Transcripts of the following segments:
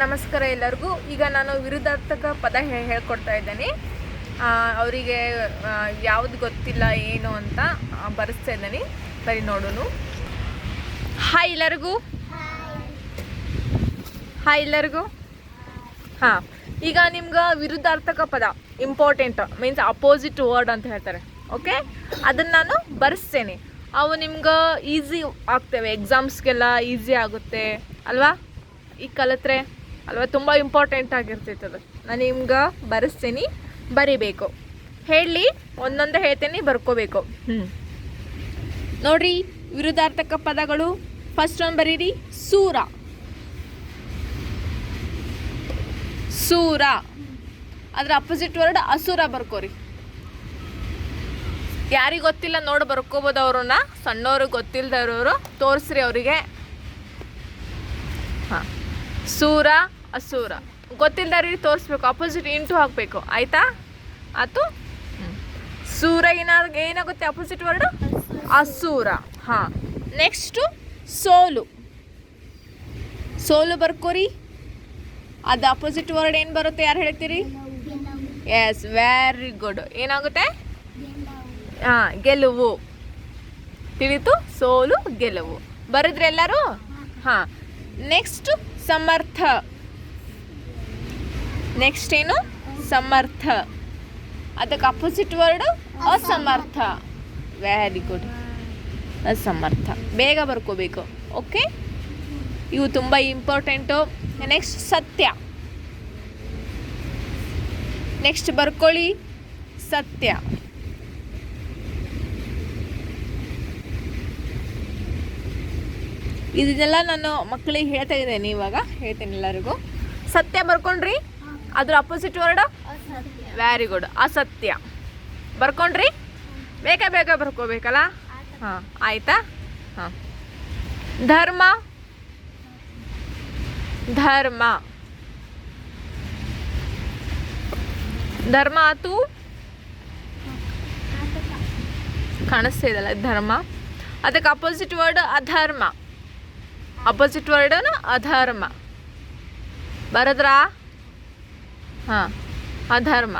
ನಮಸ್ಕಾರ ಎಲ್ಲರಿಗೂ. ಈಗ ನಾನು ವಿರುದ್ಧಾರ್ಥಕ ಪದ ಹೇಳ್ಕೊಡ್ತಾ ಇದ್ದೇನೆ. ಅವರಿಗೆ ಯಾವುದು ಗೊತ್ತಿಲ್ಲ, ಏನು ಅಂತ ಬರೆಸ್ತಾ ಇದ್ದೀನಿ. ಸರಿ ನೋಡೋನು. ಹಾಯ್ ಎಲ್ಲರಿಗೂ. ಹಾಯ್ ಎಲ್ಲರಿಗೂ. ಹಾಂ, ಈಗ ನಿಮ್ಗೆ ವಿರುದ್ಧಾರ್ಥಕ ಪದ ಇಂಪಾರ್ಟೆಂಟ್ ಮೀನ್ಸ್ ಅಪೋಸಿಟ್ ವರ್ಡ್ ಅಂತ ಹೇಳ್ತಾರೆ. ಓಕೆ ಅದನ್ನು ನಾನು ಬರೆಸ್ತೇನೆ. ಅವು ನಿಮ್ಗೆ ಈಸಿ ಆಗ್ತವೆ. ಎಕ್ಸಾಮ್ಸ್ಗೆಲ್ಲ ಈಸಿ ಆಗುತ್ತೆ. ಅಲ್ವಾ? ಈಗ ಕಲಿತ್ರೆ? ಅಲ್ವಾ? ತುಂಬ ಇಂಪಾರ್ಟೆಂಟ್ ಆಗಿರ್ತೈತೆ ಅದು. ನಾನು ನಿಮ್ಗೆ ಬರೆಸ್ತೀನಿ. ಬರಿಬೇಕು. ಹೇಳಿ ಒಂದೊಂದೇ ಹೇಳ್ತೀನಿ ಬರ್ಕೋಬೇಕು. ಹ್ಞೂ ನೋಡ್ರಿ ವಿರುದ್ಧಾರ್ಥಕ ಪದಗಳು. ಫಸ್ಟ್ ಒಂದು ಬರೀರಿ ಸೂರ. ಸೂರ. ಅದ್ರ ಅಪೋಸಿಟ್ ವರ್ಡ್ ಅಸುರ ಬರ್ಕೋರಿ. ಯಾರಿಗೆ ಗೊತ್ತಿಲ್ಲ ನೋಡಿ ಬರ್ಕೋಬೋದು ಅವ್ರನ್ನ. ಸಣ್ಣವರು ಗೊತ್ತಿಲ್ಲದವ್ರವರು ತೋರಿಸ್ರಿ ಅವರಿಗೆ. ಸೂರ, ಅಸೂರ. ಗೊತ್ತಿಲ್ಲದವ್ರಿಗೆ ತೋರಿಸ್ಬೇಕು ಅಪೋಸಿಟ್ ಇಂಟು ಹಾಕಬೇಕು. ಆಯಿತಾ? ಆಯ್ತು ಸೂರ ಏನಾಗ ಏನಾಗುತ್ತೆ ಅಪೋಸಿಟ್ ವರ್ಡ್ ಅಸೂರ. ಹಾಂ. ನೆಕ್ಸ್ಟು ಸೋಲು. ಸೋಲು ಬರ್ಕೋರಿ ಅದು ಅಪೋಸಿಟ್ ವರ್ಡ್ ಏನು ಬರುತ್ತೆ ಯಾರು ಹೇಳ್ತೀರಿ? ಎಸ್ ವೆರಿ ಗುಡ್ ಏನಾಗುತ್ತೆ? ಹಾಂ, ಗೆಲುವು. ತಿಳಿತು? ಸೋಲು, ಗೆಲುವು. ಬರೆದ್ರೆ ಎಲ್ಲರೂ? ಹಾಂ. ನೆಕ್ಸ್ಟ್ ಸಮರ್ಥ. ನೆಕ್ಸ್ಟ್ ಏನು? ಸಮರ್ಥ. ಅದಕ್ಕೆ ಅಪೋಸಿಟ್ ವರ್ಡ್ ಅಸಮರ್ಥ. ವೆರಿ ಗುಡ್ ಅಸಮರ್ಥ. ಬೇಗ ಬರ್ಕೋಬೇಕು. ಓಕೆ ಇವು ತುಂಬ ಇಂಪಾರ್ಟೆಂಟು ನೆಕ್ಸ್ಟ್ ಸತ್ಯ. ನೆಕ್ಸ್ಟ್ ಬರ್ಕೊಳ್ಳಿ. ಸತ್ಯ. ಇದನ್ನೆಲ್ಲ ನಾನು ಮಕ್ಕಳಿಗೆ ಹೇಳ್ತಾ ಇದ್ದೇನೆ ಇವಾಗ. ಹೇಳ್ತೇನೆ ಎಲ್ಲರಿಗೂ. ಸತ್ಯ ಬರ್ಕೊಂಡ್ರಿ? ಅದ್ರ ಅಪೋಸಿಟ್ ವರ್ಡ್ ವೆರಿ ಗುಡ್ ಅಸತ್ಯ. ಬರ್ಕೊಂಡ್ರಿ? ಬೇಗ ಬೇಗ ಬರ್ಕೋಬೇಕಲ್ಲ? ಹಾಂ, ಆಯ್ತಾ? ಹಾಂ. ಧರ್ಮ? ಧರ್ಮ. ಧರ್ಮ ಆತು? ಕಾಣಿಸ್ತಾ ಇದಲ್ಲ ಧರ್ಮ. ಅದಕ್ಕೆ ಅಪೋಸಿಟ್ ವರ್ಡ್ ಅಧರ್ಮ. ಅಪೋಸಿಟ್ ವರ್ಡ್ ಅಧರ್ಮ. ಬರದ್ರ? ಹಾಂ, ಅಧರ್ಮ.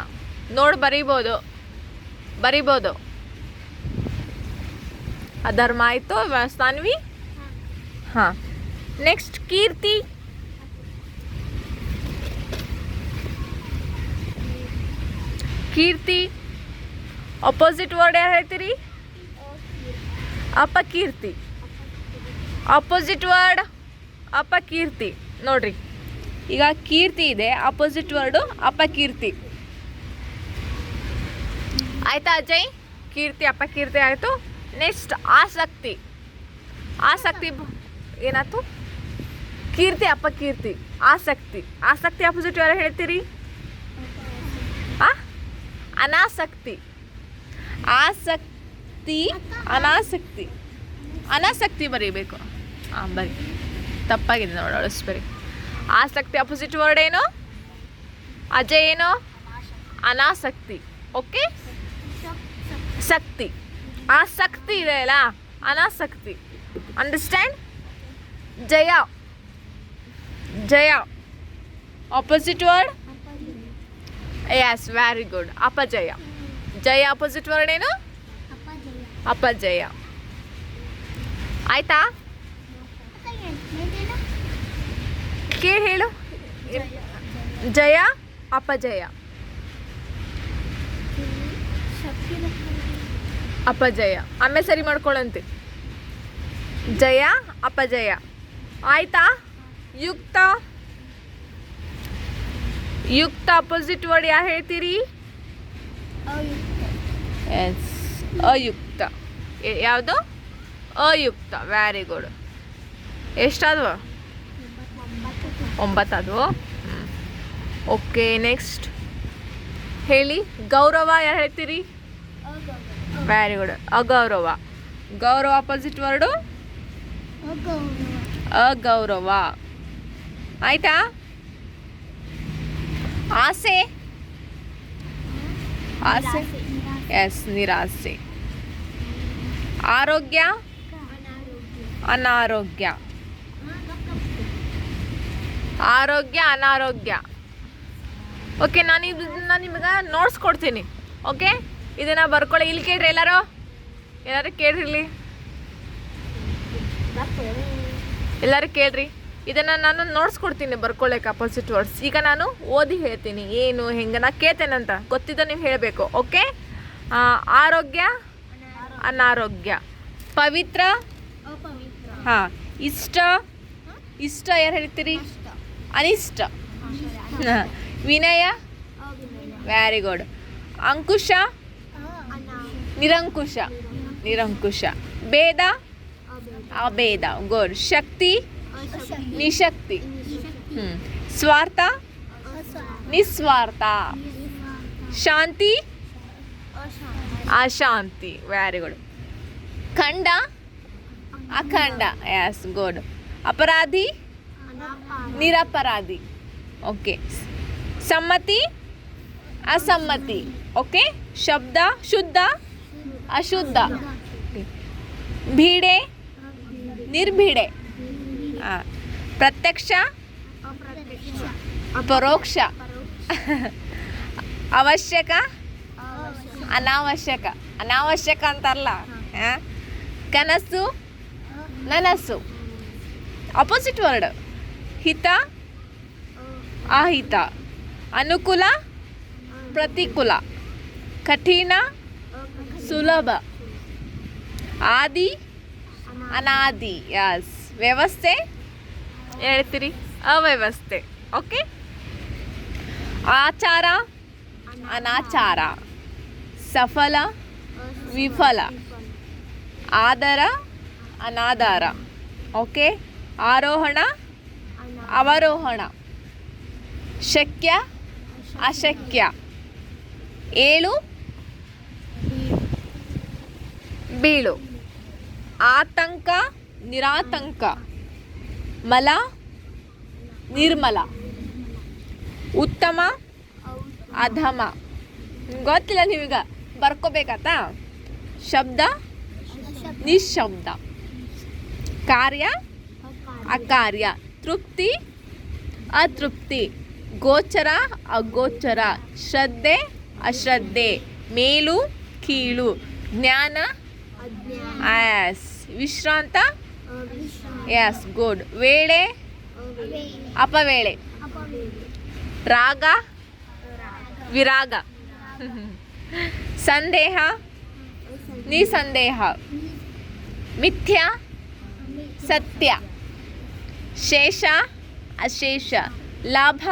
ನೋಡಿ ಬರಿಬೋದು. ಬರಿಬೋದು. ಅಧರ್ಮ ಆಯಿತು ಸಾನ್ವಿ ಹಾಂ. ನೆಕ್ಸ್ಟ್ ಕೀರ್ತಿ? ಕೀರ್ತಿ? ಅಪೋಸಿಟ್ ವರ್ಡ್ ಯಾರು ಹೇಳ್ತೀರಿ? ಅಪಕೀರ್ತಿ. ಅಪೋಸಿಟ್ ವರ್ಡ್ ಅಪಕೀರ್ತಿ ನೋಡ್ರಿ, ಈಗ ಕೀರ್ತಿ ಇದೆ ಅಪೋಸಿಟ್ ವರ್ಡು ಅಪಕೀರ್ತಿ ಆಯ್ತಾ ಅಜಯ್? ಕೀರ್ತಿ ಅಪಕೀರ್ತಿ ಆಯಿತು. ನೆಕ್ಸ್ಟ್ ಆಸಕ್ತಿ. ಆಸಕ್ತಿ ಏನಾಯ್ತು? ಕೀರ್ತಿ ಅಪಕೀರ್ತಿ ಆಸಕ್ತಿ. ಆಸಕ್ತಿ ಅಪೋಸಿಟ್ ಯಾರು ಹೇಳ್ತೀರಿ? ಅನಾಸಕ್ತಿ. ಆಸಕ್ತಿ, ಅನಾಸಕ್ತಿ. ಅನಾಸಕ್ತಿ ಬರೀಬೇಕು. ಹಾಂ ಬರಿ ತಪ್ಪಾಗಿದೆ ನೋಡಿ ಅಳಿಸ್ಬರಿ ಆಸಕ್ತಿ ಅಪೋಸಿಟ್ ವರ್ಡ್ ಏನು? ಅಜಯ್ ಏನು? ಅನಾಸಕ್ತಿ. ಓಕೆ ಶಕ್ತಿ. ಆಸಕ್ತಿ ಇದೆ ಅಲ್ಲ? ಅನಾಸಕ್ತಿ. ಅಂಡರ್ಸ್ಟ್ಯಾಂಡ್ ಜಯ. ಜಯ. Opposite word yes very good ಅಪಜಯ. ಜಯ ಅಪೋಸಿಟ್ ವರ್ಡ್ ಏನು? ಅಪಜಯ. ಆಯ್ತಾ? ಕೇಳಿ ಹೇಳು? ಜಯ, ಅಪಜಯ. ಅಪಜಯ. ಆಮೇಲೆ ಸರಿ ಮಾಡ್ಕೊಳ್ಳಂತೆ ಜಯ, ಅಪಜಯ. ಆಯ್ತಾ? ಯುಕ್ತ. ಯುಕ್ತ ಅಪೋಸಿಟ್ ವರ್ಡ್ ಯಾ ಹೇಳ್ತೀರಿ? ಎಸ್ ಅಯುಕ್ತ. ಯಾವುದು? ಅಯುಕ್ತ. ವೆರಿ ಗುಡ್ ಎಷ್ಟಾದವು? ಒಂಬತ್ತದು. ಓಕೆ ನೆಕ್ಸ್ಟ್ ಹೇಳಿ, ಗೌರವ ಯಾರು ಹೇಳ್ತೀರಿ? ವೆರಿ ಗುಡ್ ಅಗೌರವ. ಗೌರವ ಅಪೋಸಿಟ್ ವರ್ಡು ಅಗೌರವ. ಆಯ್ತಾ? ಆಸೆ? ಆಸೆ? ಎಸ್ ನಿರಾಸೆ. ಆರೋಗ್ಯ? ಅನಾರೋಗ್ಯ. ಆರೋಗ್ಯ ಅನಾರೋಗ್ಯ. ಓಕೆ ನಾನು ಇದನ್ನ ನಿಮಗೆ ನೋಟ್ಸ್ ಕೊಡ್ತೀನಿ. ಓಕೆ ಇದನ್ನು ಬರ್ಕೊಳ್ಳಿ. ಇಲ್ಲಿ ಕೇಳ್ರಿ ಎಲ್ಲರೂ. ಎಲ್ಲರೂ ಕೇಳ್ರಿ ಇಲ್ಲಿ. ಎಲ್ಲರೂ ಕೇಳ್ರಿ. ಇದನ್ನು ನಾನು ನೋಟ್ಸ್ ಕೊಡ್ತೀನಿ ಬರ್ಕೊಳ್ಳೋಕೆ ಅಪೋಸಿಟ್ ವರ್ಡ್ಸ್ ಈಗ ನಾನು ಓದಿ ಹೇಳ್ತೀನಿ. ಏನು ಹೆಂಗೆ? ನಾ ಕೇಳ್ತೇನಂತ ಗೊತ್ತಿದ್ದ ನೀವು ಹೇಳಬೇಕು. ಓಕೆ ಆರೋಗ್ಯ ಅನಾರೋಗ್ಯ. ಪವಿತ್ರ ಹಾಂ ಇಷ್ಟ. ಇಷ್ಟ ಯಾರು ಹೇಳ್ತೀರಿ? ಅನಿಷ್ಟ. ವಿನಯ? ವೆರಿ ಗುಡ್ ಅಂಕುಶ? ನಿರಂಕುಶ. ನಿರಂಕುಶ. ಭೇದ? ಅಭೇದ. ಗುಡ್ ಶಕ್ತಿ? ನಿಶಕ್ತಿ. ಹ್ಞೂ ಸ್ವಾರ್ಥ? ನಿಸ್ವಾರ್ಥ. ಶಾಂತಿ? ಅಶಾಂತಿ. ವೆರಿ ಗುಡ್ ಖಂಡ? ಅಖಂಡ. ಎಸ್ ಗುಡ್ ಅಪರಾಧಿ? ನಿರಪರಾಧಿ. ಓಕೆ ಸಮ್ಮತಿ, ಅಸಮ್ಮತಿ. ಓಕೆ ಶಬ್ದ, ಶುದ್ಧ, ಅಶುದ್ಧ. ಭೀಡೆ, ನಿರ್ಭೀಡೆ. ಹಾಂ ಪ್ರತ್ಯಕ್ಷ, ಪರೋಕ್ಷ. ಅವಶ್ಯಕ, ಅನಾವಶ್ಯಕ. ಅನಾವಶ್ಯಕ ಅಂತಲ್ಲ? ಕನಸು, ನನಸು. ಅಪೋಸಿಟ್ ವರ್ಡ್ ಹಿತ? ಅಹಿತ. ಅನುಕೂಲ? ಪ್ರತಿಕೂಲ. ಕಠಿಣ? ಸುಲಭ. ಆದಿ? ಅನಾದಿ. ಯಸ್ ವ್ಯವಸ್ಥೆ? ಹೇಳ್ತೀರಿ. ಅವ್ಯವಸ್ಥೆ. ಓಕೆ? ಆಚಾರ? ಅನಾಚಾರ. ಸಫಲ? ವಿಫಲ. ಆದರ? ಅನಾದಾರ. ಓಕೆ? ಆರೋಹಣ? ಅವರೋಹಣ. ಶಕ್ಯ, ಅಶಕ್ಯ. ಏಳು, ಬೀಳು. ಆತಂಕ, ನಿರಾತಂಕ. ಮಲ, ನಿರ್ಮಲ. ಉತ್ತಮ, ಅಧಮ. ಗೊತ್ತಿಲ್ಲ ನೀವೀಗ, ಬರ್ಕೋಬೇಕಾತ? ಶಬ್ದ, ನಿಶಬ್ದ. ಕಾರ್ಯ, ಅಕಾರ್ಯ. ತೃಪ್ತಿ, ಅತೃಪ್ತಿ, ಗೋಚರ, ಅಗೋಚರ, ಶ್ರದ್ಧೆ, ಅಶ್ರದ್ಧೆ, ಮೇಲು, ಕೀಳು, ಜ್ಞಾನ ಎಸ್ ವಿಶ್ರಾಂತ, ಎಸ್, ಗುಡ್, ವೇಳೆ, ಅಪವೇಳೆ, ರಾಗ, ವಿರಾಗ, ಸಂದೇಹ, ನಿಸಂದೇಹ, ಮಿಥ್ಯ, ಸತ್ಯ. ಶೇಷ ಅಶೇಷ ಲಾಭ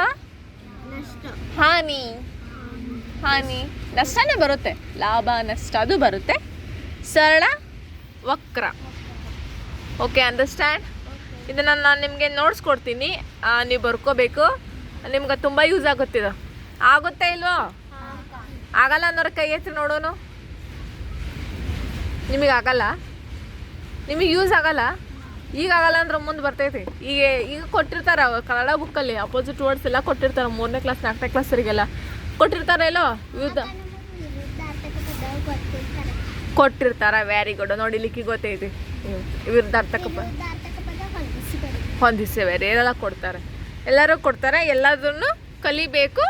ಹಾನಿ. ಹಾನಿ. ನಷ್ಟನೇ ಬರುತ್ತೆ. ಲಾಭ ನಷ್ಟ ಅದು ಬರುತ್ತೆ. ಸರಳ ವಕ್ರ. ಓಕೆ ಅಂಡರ್ಸ್ಟ್ಯಾಂಡ್ ಇದನ್ನು ನಾನು ನಿಮಗೆ ನೋಟ್ಸ್ ಕೊಡ್ತೀನಿ ನೀವು ಬರ್ಕೋಬೇಕು. ನಿಮ್ಗೆ ತುಂಬ ಯೂಸ್ ಆಗುತ್ತಿದೆ ಆಗುತ್ತೆ ಇಲ್ವೋ? ಆಗಲ್ಲ ಅನ್ನೋರ ಕೈ ಎತ್ತಿ ನೋಡೋನು. ನಿಮಗೆ ಆಗಲ್ಲ. ನಿಮಗೆ ಯೂಸ್ ಆಗಲ್ಲ. ಈಗ ಆಗಲ್ಲ ಅಂದ್ರೆ ಮುಂದೆ ಬರ್ತೈತಿ. ಈಗ ಈಗ ಕೊಟ್ಟಿರ್ತಾರೆ ಕನ್ನಡ ಬುಕ್ಕಲ್ಲಿ ಅಪೋಸಿಟ್ ವರ್ಡ್ಸ್ ಎಲ್ಲ ಕೊಟ್ಟಿರ್ತಾರೆ ಮೂರನೇ ಕ್ಲಾಸ್ ನಾಲ್ಕನೇ ಕ್ಲಾಸರಿಗೆಲ್ಲ ಕೊಟ್ಟಿರ್ತಾರೆ ಎಲ್ಲೋ? ಯುದ್ಧ ಕೊಟ್ಟಿರ್ತಾರ ವೆರಿ ಗುಡ್ ನೋಡಿ ಲಿಖಿ ಗೊತ್ತೈತಿ. ವಿರುದ್ಧಾರ್ಥಕ ಹೊಂದಿಸಿ, ಬೇರೆ ಎಲ್ಲ ಕೊಡ್ತಾರೆ. ಎಲ್ಲರೂ ಕೊಡ್ತಾರೆ, ಎಲ್ಲದನ್ನು ಕಲಿಬೇಕು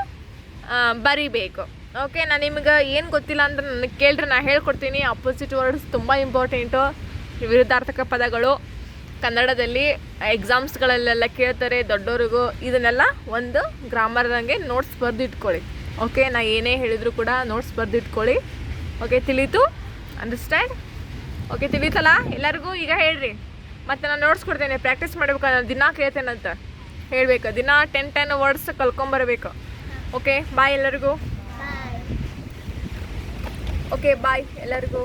ಬರಿಬೇಕು. ಓಕೆ ನಾನು ನಿಮ್ಗೆ ಏನು ಗೊತ್ತಿಲ್ಲ ಅಂದ್ರೆ ನನಗೆ ಕೇಳ್ರಿ ನಾನು ಹೇಳ್ಕೊಡ್ತೀನಿ. ಅಪೋಸಿಟ್ ವರ್ಡ್ಸ್ ತುಂಬ ಇಂಪಾರ್ಟೆಂಟು ವಿರುದ್ಧಾರ್ಥಕ ಪದಗಳು. ಕನ್ನಡದಲ್ಲಿ ಎಕ್ಸಾಮ್ಸ್ಗಳಲ್ಲೆಲ್ಲ ಕೇಳ್ತಾರೆ ದೊಡ್ಡವ್ರಿಗೂ ಇದನ್ನೆಲ್ಲ ಒಂದು ಗ್ರಾಮರ್ದಂಗೆ ನೋಟ್ಸ್ ಬರೆದಿಟ್ಕೊಳ್ಳಿ. ಓಕೆ ನಾ ಏನೇ ಹೇಳಿದರೂ ಕೂಡ ನೋಟ್ಸ್ ಬರೆದಿಟ್ಕೊಳ್ಳಿ. ಓಕೆ ತಿಳಿತು? ಅಂಡರ್ಸ್ಟ್ಯಾಂಡ್ ಓಕೆ ತಿಳಿತಲ್ಲ? ಎಲ್ಲರಿಗೂ ಈಗ ಹೇಳ್ರಿ. ಮತ್ತು ನಾನು ನೋಟ್ಸ್ ಕೊಡ್ತೇನೆ ಪ್ರಾಕ್ಟೀಸ್ ಮಾಡ್ಬೇಕು ನಾನು ದಿನ ಕೇಳ್ತೇನಂತ ಹೇಳಬೇಕು ದಿನ ಟೆನ್ ಟೆನ್ ವರ್ಡ್ಸ್ ಕಲ್ಕೊಂಬರ್ಬೇಕು. ಓಕೆ ಬಾಯ್ ಎಲ್ಲರಿಗೂ. ಓಕೆ ಬಾಯ್ ಎಲ್ಲರಿಗೂ.